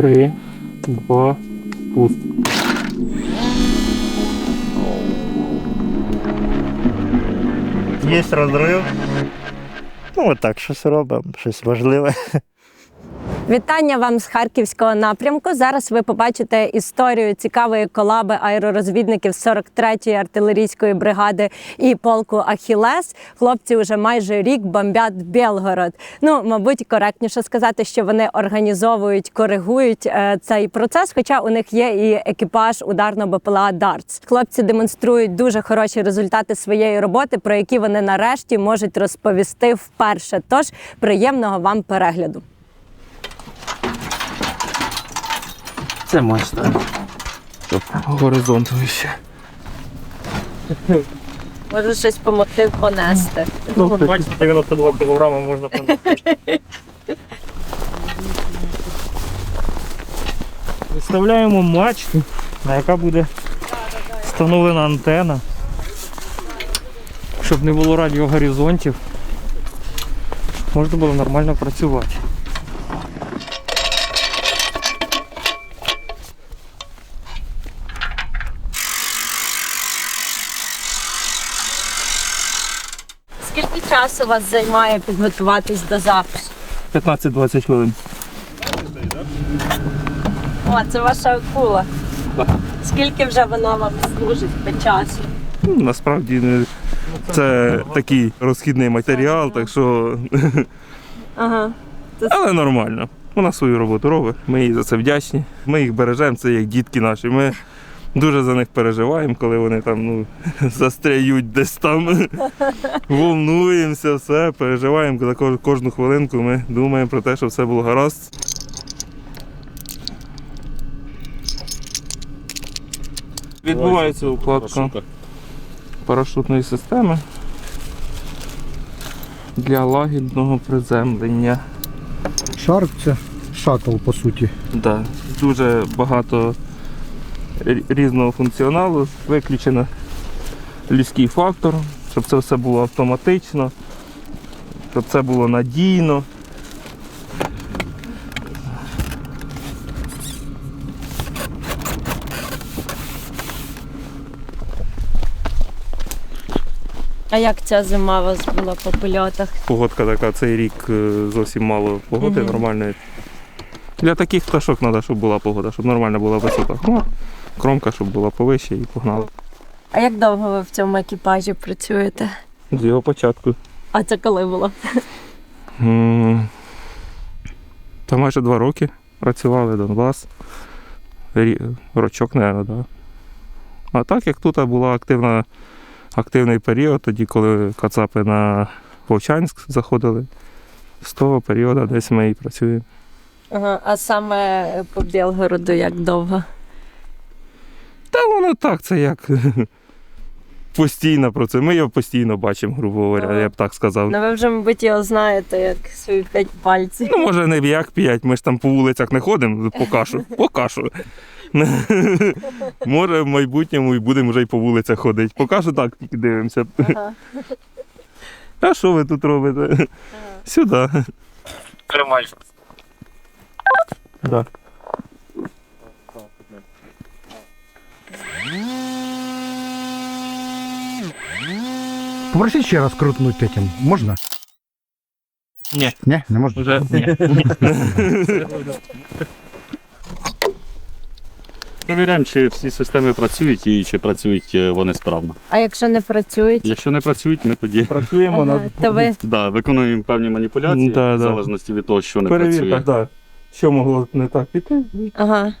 Три, два, пуст. Є розрив. Ну, отак, щось робимо, щось важливе. Вітання вам з харківського напрямку. Зараз ви побачите історію цікавої колаби аеророзвідників 43-ї артилерійської бригади і полку Ахілес. Хлопці вже майже рік бомбять Білгород. Ну, мабуть, коректніше сказати, що вони організовують, коригують е, цей процес. Хоча у них є і екіпаж ударного БПЛА Дартс. Хлопці демонструють дуже хороші результати своєї роботи, про які вони нарешті можуть розповісти вперше. Тож приємного вам перегляду. Це майстер. Щоб горизонт вище. Можу щось допомогти понести. Ну, бачите, 92 кг можна понести. Виставляємо мачту, на яка буде встановлена антена, щоб не було радіогоризонтів. Можна було нормально працювати. Скільки часу вас займає підготуватись до запису? 15-20 хвилин. О, це ваша акула. Скільки вже вона вам служить по часу? Ну, Насправді не- це такий розхідний матеріал, так що Ага. але нормально. Вона свою роботу робить. Ми їй за це вдячні. Ми їх бережемо, це як дітки наші. Ми дуже за них переживаємо, коли вони там ну, застряють десь там. Волнуємося, все, переживаємо за кожну хвилинку. Ми думаємо про те, що все було гаразд. Відбувається укладка парашутної системи для лагідного приземлення. Шарк це шаттл, по суті. Да, дуже багато різного функціоналу, виключено людський фактор, щоб це все було автоматично, щоб це було надійно. А як ця зима у вас була по польотах? Погодка така, цей рік е, зовсім мало погоди Мгм. нормальної. Для таких пташок треба, щоб була погода, щоб нормальна була висота. Кромка, щоб була повище і погнали. А як довго ви в цьому екіпажі працюєте? З його початку. А це коли було? М, Та майже два роки працювали Донбас. Рі- Рочок, мабуть, да. А так як тут була активна, активний період, тоді, коли Кацапи на Вовчанськ заходили, з того періоду десь ми і працюємо. Ага. А саме по Білгороду як довго? Та воно так, це як постійно про це. Ми його постійно бачимо, грубо говоря, Ага. я б так сказав. Ну ви вже, мабуть, його знаєте, як свої п'ять пальців. Ну, може, не як п'ять, ми ж там по вулицях не ходимо, по кашу, по кашу. Може, в майбутньому і будемо вже й по вулицях ходити. По кашу так тільки дивимося. Ага. А що ви тут робите? Сюди. Тримай. Да. Попросіть ще раз крутнути этим. Можна? Ні. Ні, не можна. Вже ні. Перевіряємо, чи всі системи працюють і чи працюють е, вони справно. А якщо не працюють? Якщо не працюють, ми тоді Працюємо Ага. над То ви да, виконуємо певні маніпуляції Да, в залежності від того, що не перевірках, працює. да. що могло не так піти. ага.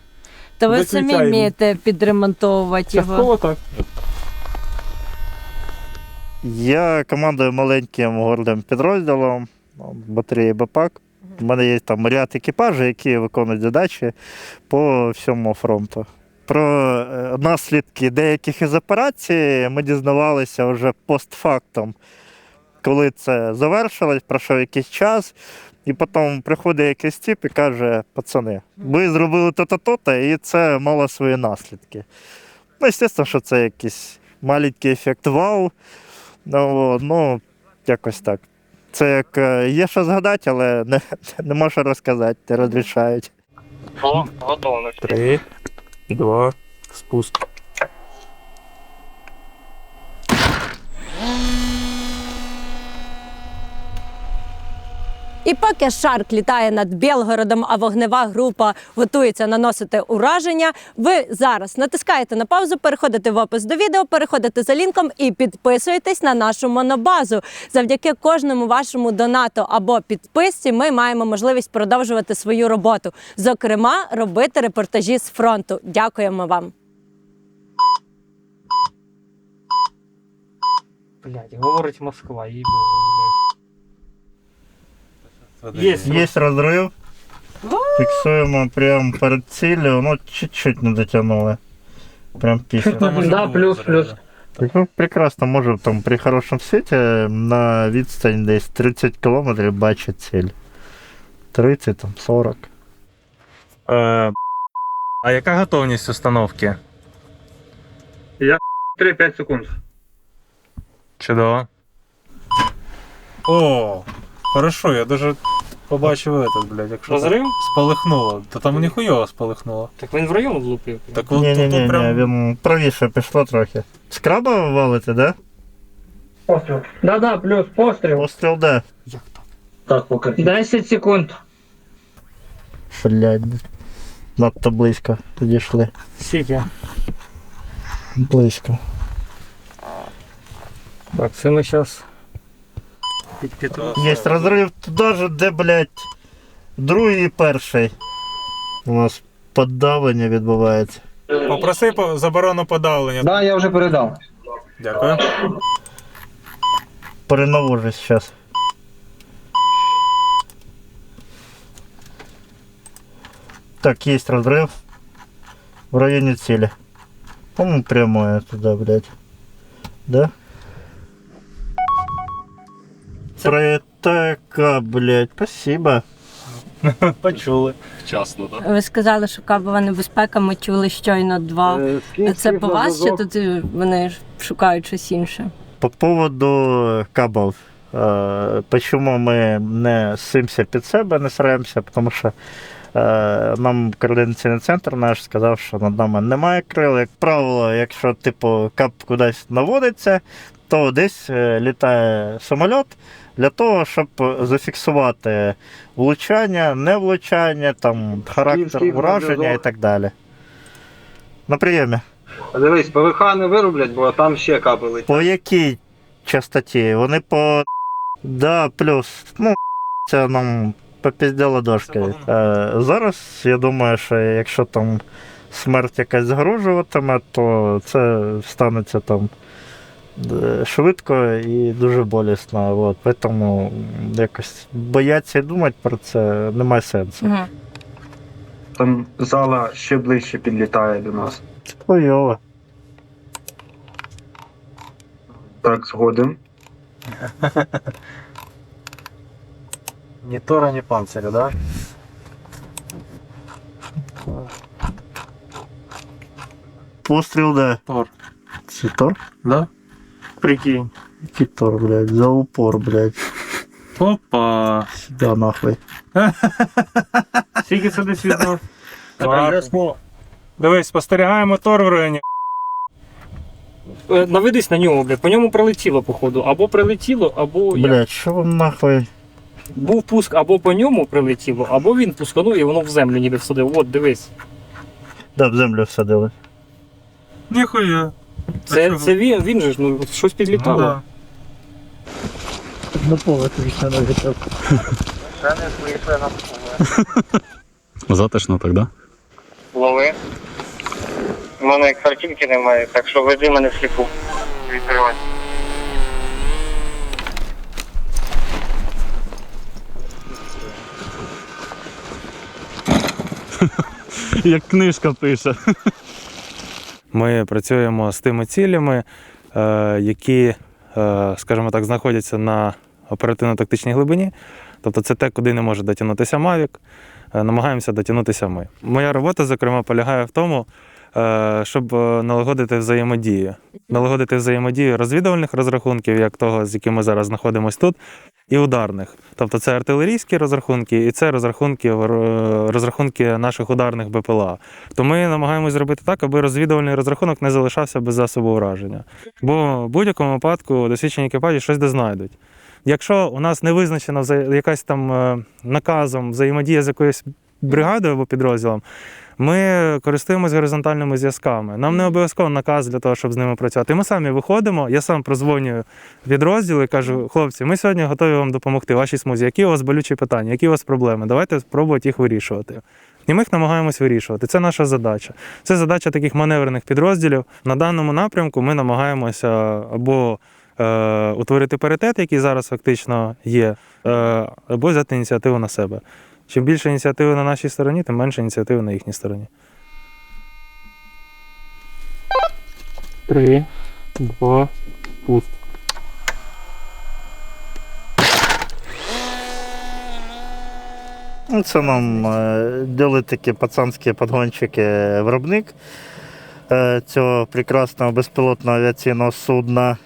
То ви самі Виключаємо. вмієте підремонтовувати його. Частково так. Я командую маленьким гордим підрозділом батареї БПАК. У мене є там ряд екіпажів, які виконують задачі по всьому фронту. Про е, наслідки деяких із операцій ми дізнавалися вже постфактум, коли це завершилось, пройшов якийсь час, і потім приходить якийсь тип і каже: пацани, ви зробили то-то, то-то, і це мало свої наслідки. Ну, звісно, що це якийсь маленький ефект вау. Ну, ну, якось так. Це як е, є що згадати, але не, не можу розказати, не розрішають. По готовності. Три, два, спуск. І поки Шарк літає над Білгородом, а вогнева група готується наносити ураження, ви зараз натискаєте на паузу, переходите в опис до відео, переходите за лінком і підписуєтесь на нашу монобазу. Завдяки кожному вашому донату або підписці ми маємо можливість продовжувати свою роботу, зокрема, робити репортажі з фронту. Дякуємо вам. Блядь, говорить Москва, їй блядь. Є. Є розрив. Фіксуємо прямо перед ціллю, ну чуть-чуть не дотягнули. Прям після. Да, плюс, плюс. Ну, прекрасно, може там при хорошому світі на відстань десь 30 кілометрів бачить ціль. 30, там 40. Е, а яка готовність установки? 3-5 секунд. Чудово. О, хорошо, я даже побачив этот, блядь, якщо так Розрив? спалахнуло, то там ніхуйово спалахнуло. Так він в район влупив. Так от Ні, ні, тут ні, прям він правіше пішло трохи. Скраба валите, да? Постріл. Да-да, плюс, постріл. Постріл де? Так, поки. 10 секунд. Блядь. Надто близько підійшли. Скільки? Близько. Так, це ми зараз під п'яту. Є розрив туди же, де, блядь, другий і перший. У нас поддавлення відбувається. попроси по- заборону подавлення. Да, я вже передав. Дякую. Перенавожусь зараз. Так, есть разрыв в районе цели. По-моему, прямое туда, блядь. Да? Протека, блядь, спасибо. Почули. Вчасно, так? Ви сказали, що кабова небезпека. Ми чули щойно два. Це по вас чи тут е, вони шукають щось інше? По поводу кабов. Е, Почему ми не симся під себе, не стараємося, тому що е, нам координаційний центр наш сказав, що над нами немає крил. Як правило, якщо типу кап кудись наводиться, то десь е, літає самоліт для того, щоб зафіксувати влучання, не влучання, там, характер ураження і так далі. На прийомі. Дивись, ПВХ не вироблять, бо там ще кабели. По якій частоті? Вони по. Да, плюс. Ну, це нам попіздяло дошкою. Е, зараз я думаю, що якщо там смерть якась загрожуватиме, то це станеться там швидко і дуже болісно. От. Тому якось бояться і думати про це немає сенсу. Угу. Там зала ще ближче підлітає до нас. Хуйово. Так, згоден. Ні тора, ні панциря, да? Постріл де? Тор. Це Тор? Да? Прикинь. Який Тор, блядь, за упор, блядь. Опа. Да, нахуй. Скільки це десь від нас? Дивись, спостерігаємо тор в районі. Е, Наведись на ньому, блядь. По ньому прилетіло, походу. Або прилетіло, або як? Блядь, що вам нахуй? був пуск, або по ньому прилетіло, або він пусканув і воно в землю ніби всадив. От, дивись. Да, в землю всадили. Ніхуя. Це, це він, він же ж, ну щось підлітало. Ну, да. На поле тобі не летів. Затишно так, да? лови. У мене картинки немає, так що веди мене в сліпу. Відкривай. Як книжка пише. Ми працюємо з тими цілями, е, які, е, скажімо так, знаходяться на оперативно-тактичній глибині. Тобто це те, куди не може дотягнутися Мавік. Е, Намагаємося дотягнутися ми. Моя робота, зокрема, полягає в тому, щоб налагодити взаємодію. Налагодити взаємодію розвідувальних розрахунків, як того, з яким ми зараз знаходимося тут, і ударних. Тобто це артилерійські розрахунки, і це розрахунки, е, розрахунки наших ударних БПЛА. То ми намагаємось зробити так, аби розвідувальний розрахунок не залишався без засобу ураження. Бо в будь-якому випадку досвідчені екіпажі щось дознайдуть. Якщо у нас не визначена якась там е, наказом взаємодія з якоюсь бригадою або підрозділом, ми користуємось горизонтальними зв'язками. Нам не обов'язково наказ для того, щоб з ними працювати. Ми самі виходимо, я сам прозвонюю відрозділ і кажу: хлопці, ми сьогодні готові вам допомогти. Вашій смузі. Які у вас болючі питання, які у вас проблеми? Давайте спробувати їх вирішувати. І ми їх намагаємось вирішувати. Це наша задача. Це задача таких маневрених підрозділів. На даному напрямку ми намагаємося або е, утворити паритет, який зараз фактично є, е, або взяти ініціативу на себе. Чим більше ініціативи на нашій стороні, тим менше ініціативи на їхній стороні. Три, два, пуст. Ну, Це нам е, дали такі пацанські подгончики виробник е, цього прекрасного безпілотного авіаційного судна.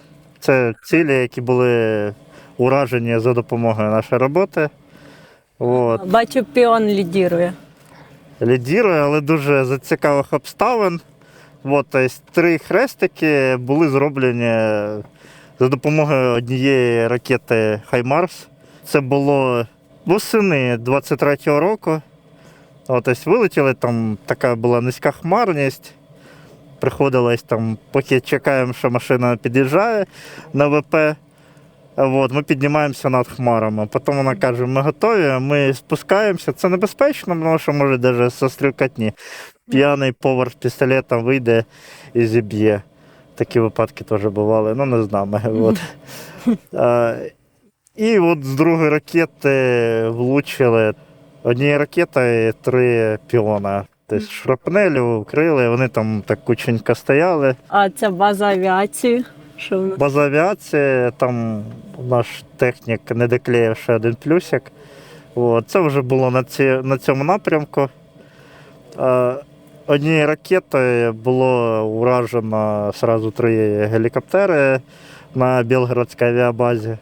Це цілі, які були уражені за допомогою нашої роботи. От. Бачу, піон лідірує. лідірує, але дуже за цікавих обставин. От, тобто, три хрестики були зроблені за допомогою однієї ракети Хаймарс. Це було восени 23-го року. От, тобто, вилетіли, там така була низька хмарність. Приходилось там, поки чекаємо, що машина під'їжджає на ВП. От, ми піднімаємося над хмарами. Потім вона каже, ми готові, ми спускаємося. Це небезпечно, тому що може навіть со стрілкатні. П'яний повар з пістолетом вийде і зіб'є. Такі випадки теж бували, ну не з нами. От. А, і от з другої ракети влучили однією ракетою три піона. Тобто шрапнелю вкрили, вони там так кученько стояли. А це база авіації. Що в нас? База авіації, там наш технік не доклеїв ще один плюсик. От, це вже було на, ці, на цьому напрямку. Е, однією ракетою було уражено одразу три гелікоптери на Білгородській авіабазі.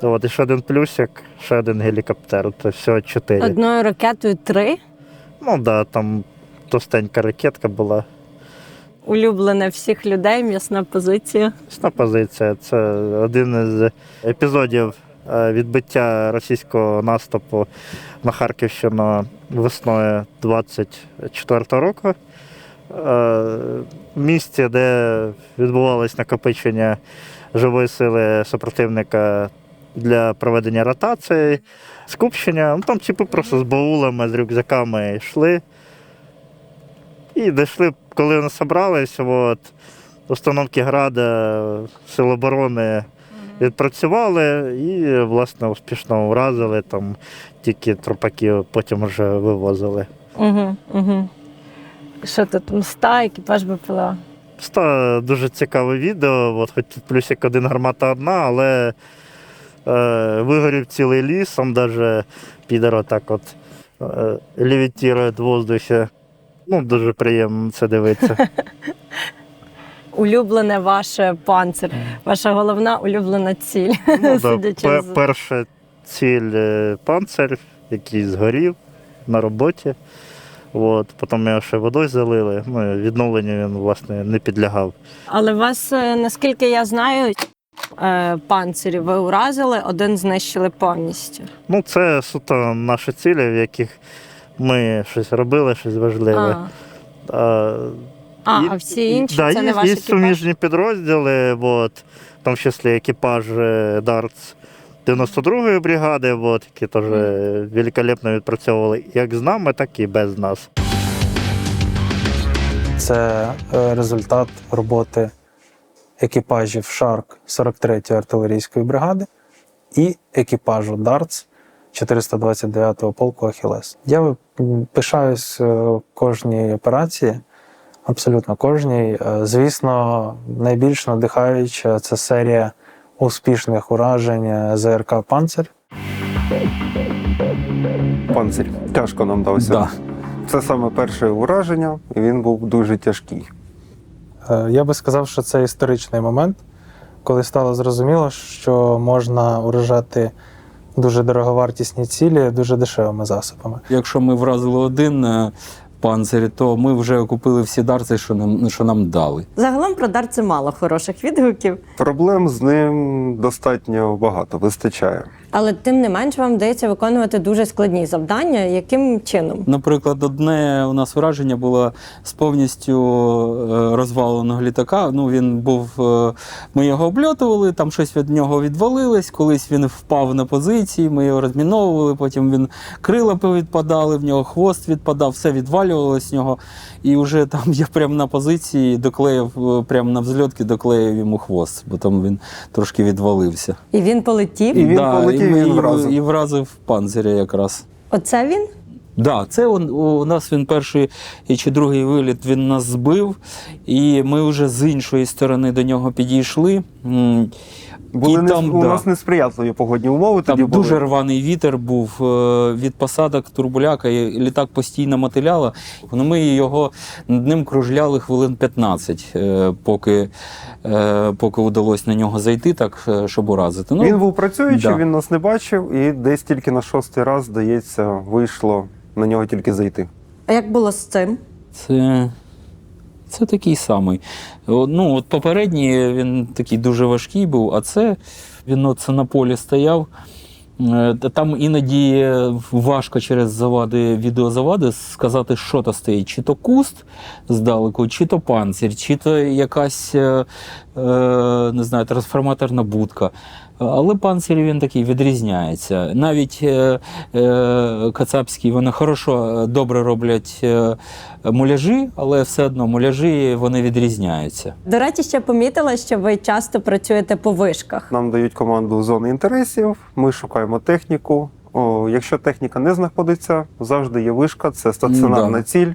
От, і ще один плюсик, ще один гелікоптер. Це всього чотири. Одною ракетою три. Ну так, да, там товстенька ракетка була. Улюблене всіх людей, м'ясна позиція. Міцна позиція. Це один із епізодів е, відбиття російського наступу на Харківщину весною 24-го року. Е, В місті, де відбувалось накопичення живої сили супротивника для проведення ротації, скупчення. Ну, там типу просто з баулами, з рюкзаками йшли. І дійшли, коли вони зібрались, от, установки Града, Сил оборони відпрацювали і, власне, успішно вразили. Там тільки трупаків потім вже вивозили. Угу, угу. Що тут? Мста, екіпаж БПЛА. Просто дуже цікаве відео. От, хоч тут плюсик один гармата одна, але е, вигорів цілий ліс, там навіть підер отак от е, левітірує в воздухі. Ну, дуже приємно це дивитися. Улюблене ваше панцир. Ваша головна улюблена ціль. Ну, да, Судячи пе- з- перша ціль е, панцир, який згорів на роботі. От, потім його ще водою залили. Ну, і відновленню він, власне, не підлягав. Але вас, е, наскільки я знаю, е, панцирі ви уразили, один знищили повністю. Ну, це суто наші цілі, в яких ми щось робили, щось важливе. А, А, а, і- а всі інші да, це є, не ваш є суміжні підрозділи, от, там в числі екіпаж е, Дартс 92-ї бригади, от, які теж е, великолепно відпрацьовували як з нами, так і без нас. Це е, результат роботи екіпажів Шарк 43-ї артилерійської бригади і екіпажу Дартс 429-го полку Ахілес. Я пишаюсь е, кожній операції, абсолютно кожній. Е, Звісно, найбільш надихаюча це серія успішних уражень ЗРК Панцир. Панцирь тяжко нам дався. Да. Це саме перше ураження, і він був дуже тяжкий. Е, Я би сказав, що це історичний момент, коли стало зрозуміло, що можна уражати дуже дороговартісні цілі дуже дешевими засобами. Якщо ми вразили один панцирі, панцир, то ми вже купили всі дарці, що нам, що нам дали. Загалом про дарці мало хороших відгуків, Проблем з ним достатньо багато, вистачає. Але тим не менш вам вдається виконувати дуже складні завдання. Яким чином? Наприклад, одне у нас враження було з повністю е, розваленого літака. Ну він був. е, Ми його обльотували, там щось від нього відвалилось. Колись він впав на позиції, ми його розміновували. Потім він крила відпадали, в нього хвост відпадав, все відвалювалося з нього. І вже там я прямо на позиції доклеїв, е, прямо на взльотки доклеїв йому хвост, бо там він трошки відвалився. І він полетів. І він Да, полетів, він і- вразив. і вразив панзиря якраз. Оце він? Да, це он, у нас він перший чи другий виліт він нас збив, і ми вже з іншої сторони до нього підійшли. Були і не, там, у да, нас несприятливі погодні умови. там тоді були. дуже рваний вітер був е, від посадок турбуляка, і літак постійно мотиляло. Ну, ми його над ним кружляли хвилин 15, е, поки, е, поки вдалося на нього зайти, так, щоб уразити. Ну, Він був працюючий, да. він нас не бачив, і десь тільки на шостий раз, здається, вийшло на нього тільки зайти. А як було з цим? Це, це такий самий. Ну, от попередній він такий дуже важкий був, а це він оце на полі стояв. Е, Там іноді важко через завади, відеозавади сказати, що то стоїть. Чи то куст здалеку, чи то панцир, чи то якась е, е, не знаю, трансформаторна будка. Але панцир він такий відрізняється. Навіть е, е, кацапські вони хорошо, е, добре роблять е, муляжі, але все одно муляжі вони відрізняються. До речі, ще помітила, що ви часто працюєте по вишках. Нам дають команду зони інтересів, ми шукаємо техніку. О, якщо техніка не знаходиться, завжди є вишка, це стаціонарна Да. ціль.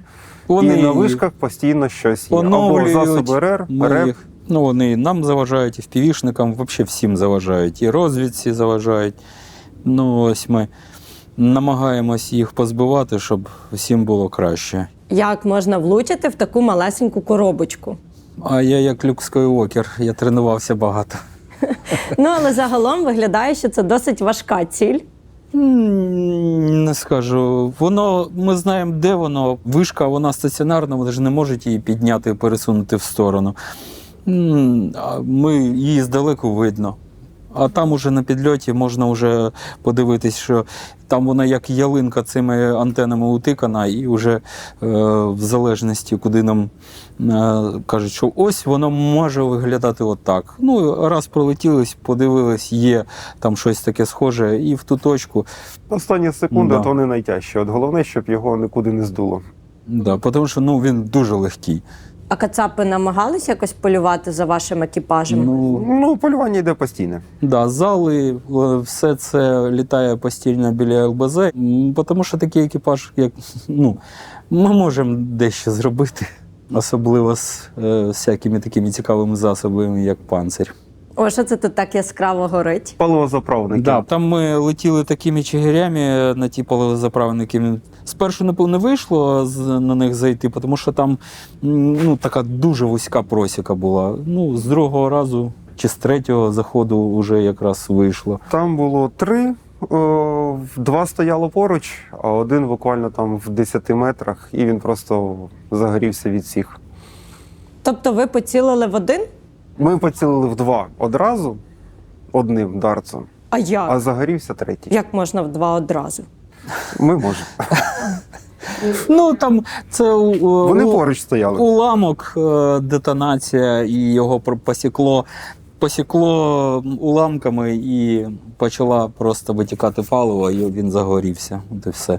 Вони і на вишках постійно щось є. Або засоби ми РЕП. Ну, вони нам заважають, і впівішникам, взагалі всім заважають, і розвідці заважають. Ну, ось ми намагаємось їх позбивати, щоб всім було краще. Як можна влучити в таку малесеньку коробочку? А я як Люк Скайуокер, я тренувався багато. Ну але загалом виглядає, що це досить важка ціль. Не скажу. Воно, ми знаємо, де воно. Вишка, вона стаціонарна, вони ж не можуть її підняти і пересунути в сторону. Ми її здалеку видно. А там уже на підльоті можна вже подивитись, що там вона як ялинка цими антенами утикана, і вже е, в залежності, куди нам е, кажуть, що ось воно може виглядати отак. Ну, раз пролетілись, подивились, є там щось таке схоже, і в ту точку. Останні секунди Да. то вони найтяжчі. От головне, щоб його нікуди не здуло. Да, тому що ну, він дуже легкий. А кацапи намагалися якось полювати за вашим екіпажем? Ну, Ну, полювання йде постійне. Да, зали, е, все це літає постійно біля ЛБЗ, м, тому що такий екіпаж, як ну, ми можемо дещо зробити, особливо з е, всякими такими цікавими засобами, як панцир. О, що це тут так яскраво горить? Паливозаправники. Да, там ми летіли такими чигирями на ті паливозаправники. Спершу не, вийшло з- на них зайти, тому що там ну, така дуже вузька просіка була. Ну, з другого разу чи з третього заходу вже якраз вийшло. Там було три. Два стояло поруч, а один буквально там в 10 метрах, і він просто загорівся від всіх. Тобто ви поцілили в один? Ми поцілили в два одразу одним дарцем, А як? а загорівся третій. Як можна в два одразу? Ми можемо. Ну там це у- у- Вони у- поруч стояли. уламок, е, детонація, і його про- посікло. Посікло уламками і почала просто витікати паливо, і він загорівся. От і все.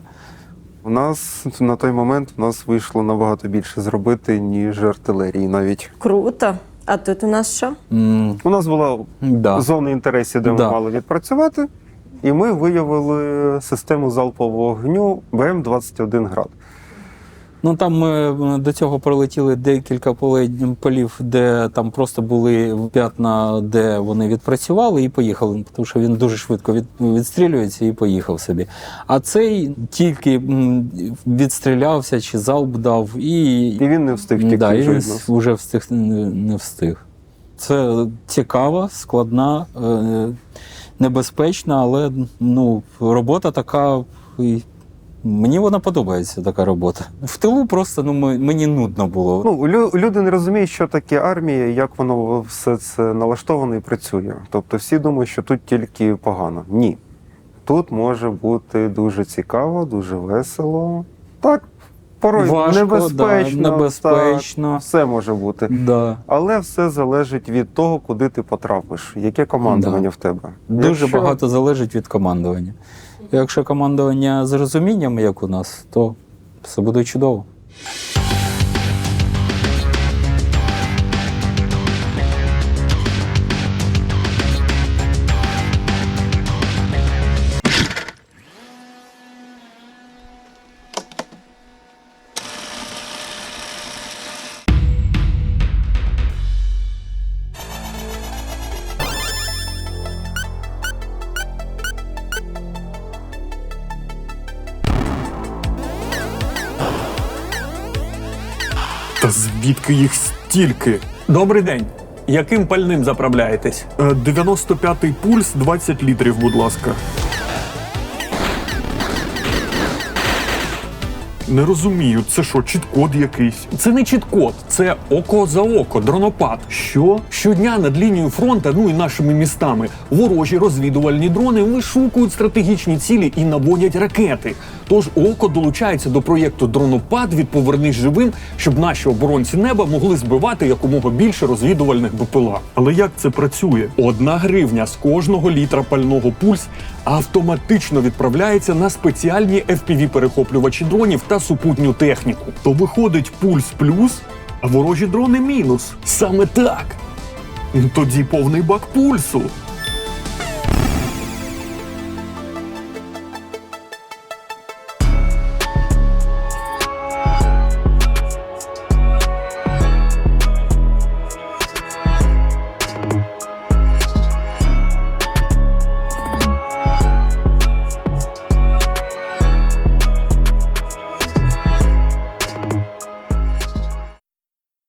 У нас на той момент у нас вийшло набагато більше зробити, ніж артилерії навіть. Круто. А тут у нас що? М, У нас була да. зона інтересів, де ми мали відпрацювати, і ми виявили систему залпового вогню БМ-21 град. Ну там ми до цього пролетіли декілька полів, де там просто були п'ятна, де вони відпрацювали і поїхали. Тому що він дуже швидко від, відстрілюється і поїхав собі. А цей тільки відстрілявся чи залп дав, і, І він не встиг втекти да, і він вже встиг не, встиг. Це цікава, складна, е, небезпечна, але ну, робота така. Мені вона подобається, така робота. В тилу просто ну, мені нудно було. Ну, лю- люди не розуміють, що таке армія, як воно все це налаштовано і працює. Тобто всі думають, що тут тільки погано. Ні. Тут може бути дуже цікаво, дуже весело. Так, порой Важко, небезпечно. да, небезпечно. Так, все може бути. Да. Але все залежить від того, куди ти потрапиш, яке командування в тебе. Дуже Якщо- багато залежить від командування. Якщо командування з розумінням, як у нас, то все буде чудово. Та звідки їх стільки? Добрий день. Яким пальним заправляєтесь? Е, 95-й пульс, 20 літрів, будь ласка. Не розумію, це що, чіт-код якийсь? Це не чіткод, це око за око, дронопад. Що? Щодня над лінією фронту, ну і нашими містами, ворожі розвідувальні дрони вишукують стратегічні цілі і наводять ракети. Тож око долучається до проєкту Дронопад від Повернись живим, щоб наші оборонці неба могли збивати якомога більше розвідувальних БПЛА. Але як це працює? Одна гривня з кожного літра пального пульс автоматично відправляється на спеціальні FPV-перехоплювачі дронів та супутню техніку. То виходить пульс плюс, а ворожі дрони мінус. Саме так. Тоді повний бак пульсу.